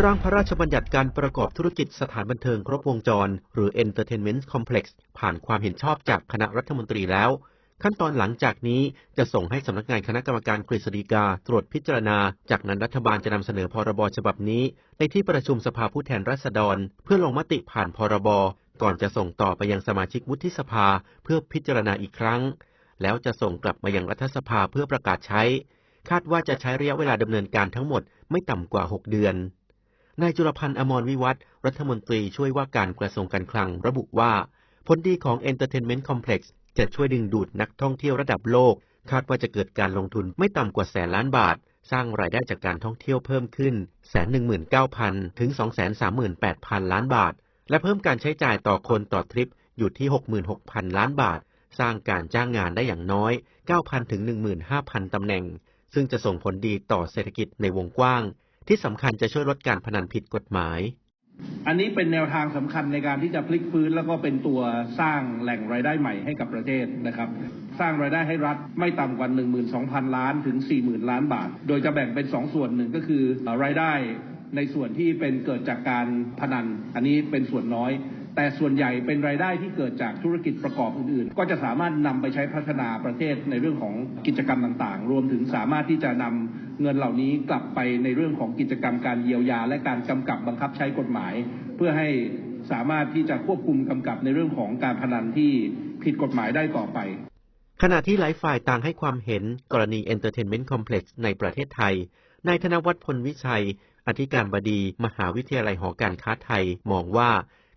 ร่างพระราชบัญญัติการประกอบธุรกิจสถานบันเทิงครบวงจร หรือ Entertainment Complex ผ่านความเห็นชอบจากคณะรัฐมนตรีแล้ว ขั้นตอนหลังจากนี้จะส่งให้สำนักงานคณะกรรมการกฤษฎีกาตรวจพิจารณา จากนั้นรัฐบาลจะนำเสนอพรบฉบับนี้ ในที่ประชุมสภาผู้แทนราษฎร เพื่อลงมติผ่านพรบ ก่อนจะส่งต่อไปยังสมาชิกวุฒิสภาเพื่อพิจารณาอีกครั้ง แล้วจะส่งกลับมายังรัฐสภาเพื่อประกาศใช้ คาดว่าจะใช้ระยะเวลาดำเนินการทั้งหมดไม่ต่ำกว่า 6 เดือน นายจุลพันธ์อมรวิวัฒรัฐมนตรีช่วยว่าการกระทรวงการคลังระบุว่า ผลดีของ Entertainment Complex จะช่วยดึงดูดนักท่องเที่ยวระดับโลก คาดว่าจะเกิดการลงทุนไม่ต่ำกว่าแสนล้านบาท สร้างรายได้จากการท่องเที่ยวเพิ่มขึ้นแสนหนึ่งหมื่นเก้าพันถึงสองแสนสามหมื่นแปดพันล้านบาท และเพิ่มการใช้จ่ายต่อคนต่อทริปอยู่ที่หกหมื่นหกพันล้านบาท สร้างการจ้างงานได้อย่างน้อยเก้าพันถึงหนึ่งหมื่นห้าพันตำแหน่ง ซึ่งจะส่งผลดีต่อเศรษฐกิจในวงกว้าง ที่สำคัญจะช่วยลดการพนันผิดกฎหมาย อันนี้เป็นแนวทางสำคัญในการที่จะพลิกฟื้น แล้วก็เป็นตัวสร้างแหล่งรายได้ใหม่ให้กับประเทศนะครับ สร้างรายได้ให้รัฐไม่ต่ำกว่า 12,000 ล้านถึง 40,000 ล้านบาท โดยจะแบ่งเป็น 2 ส่วนหนึ่งก็คือรายได้ในส่วนที่เป็นเกิดจากการพนัน อันนี้เป็นส่วนน้อย แต่ส่วนใหญ่เป็นรายได้ที่เกิดจากธุรกิจประกอบอื่นๆ ก็จะสามารถนำไปใช้พัฒนาประเทศในเรื่องของกิจกรรมต่างๆ รวมถึงสามารถที่จะนำเงินเหล่านี้กลับไปในเรื่องของกิจกรรมการเยียวยา และการกำกับบังคับใช้กฎหมาย เพื่อให้สามารถที่จะควบคุมกำกับในเรื่องของการพนันที่ผิดกฎหมายได้ต่อไป ขณะที่หลายฝ่ายต่างให้ความเห็นกรณี Entertainment Complex ในประเทศไทย นายธนวัฒน์พลวิชัย อธิการบดี มหาวิทยาลัยหอการค้าไทย มองว่า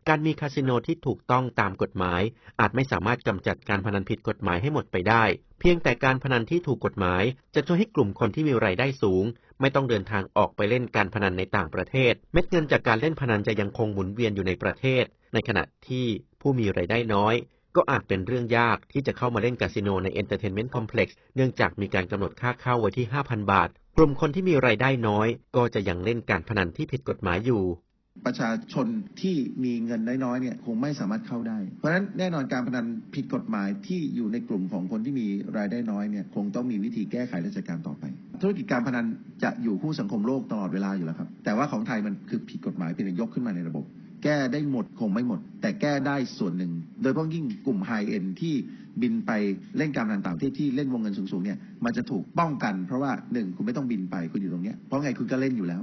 การมีคาสิโนที่ถูกต้องตามกฎหมาย อาจไม่สามารถกำจัดการพนันผิดกฎหมายให้หมดไปได้ เพียงแต่การพนันที่ถูกกฎหมาย จะช่วยให้กลุ่มคนที่มีรายได้สูง ไม่ต้องเดินทางออกไปเล่นการพนันในต่างประเทศ เม็ดเงินจากการเล่นพนันจะยังคงหมุนเวียนอยู่ในประเทศ ในขณะที่ผู้มีรายได้น้อย ก็อาจเป็นเรื่องยากที่จะเข้ามาเล่นคาสิโนใน Entertainment Complex เนื่องจากมีการกำหนดค่าเข้าไว้ที่ 5,000 บาท กลุ่มคนที่มีรายได้น้อย ก็จะยังเล่นการพนันที่ผิดกฎหมายอยู่ ประชาชนที่มีเงินน้อยๆเนี่ยคงไม่สามารถเข้าได้ เพราะฉะนั้นแน่นอนการพนันผิดกฎหมายที่อยู่ในกลุ่มของคนที่มีรายได้น้อยเนี่ยคงต้องมีวิธีแก้ไขและจัดการต่อไป ธุรกิจการพนันจะอยู่คู่สังคมโลกตลอดเวลาอยู่แล้วครับ แต่ว่าของไทยมันคือผิดกฎหมายเพียงแต่ยกขึ้นมาในระบบ แก้ได้หมดคงไม่หมด แต่แก้ได้ส่วนหนึ่ง โดยเฉพาะยิ่งกลุ่มไฮเอ็นที่บินไปเล่นการพนันต่างประเทศที่เล่นวงเงินสูงๆเนี่ยมันจะถูกป้องกันเพราะว่าหนึ่งคุณไม่ต้องบินไปคุณอยู่ตรงเนี้ยเพราะไงคุณก็เล่นอยู่แล้ว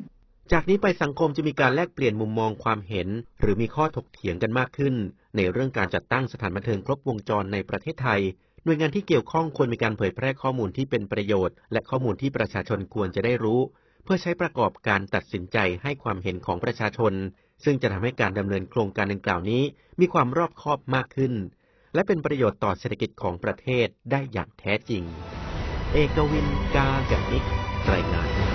จากนี้ไปสังคมจะมีการแลกเปลี่ยนมุมมองความเห็น หรือมีข้อถกเถียงกันมากขึ้น ในเรื่องการจัดตั้งสถานบันเทิงครบวงจรในประเทศไทย หน่วยงานที่เกี่ยวข้องควรมีการเผยแพร่ข้อมูลที่เป็นประโยชน์ และข้อมูลที่ประชาชนควรจะได้รู้ เพื่อใช้ประกอบการตัดสินใจให้ความเห็นของประชาชน ซึ่งจะทำให้การดำเนินโครงการดังกล่าวนี้ มีความรอบคอบมากขึ้น และเป็นประโยชน์ต่อเศรษฐกิจของประเทศได้อย่างแท้จริง เอกวินกาแกนิกรายงาน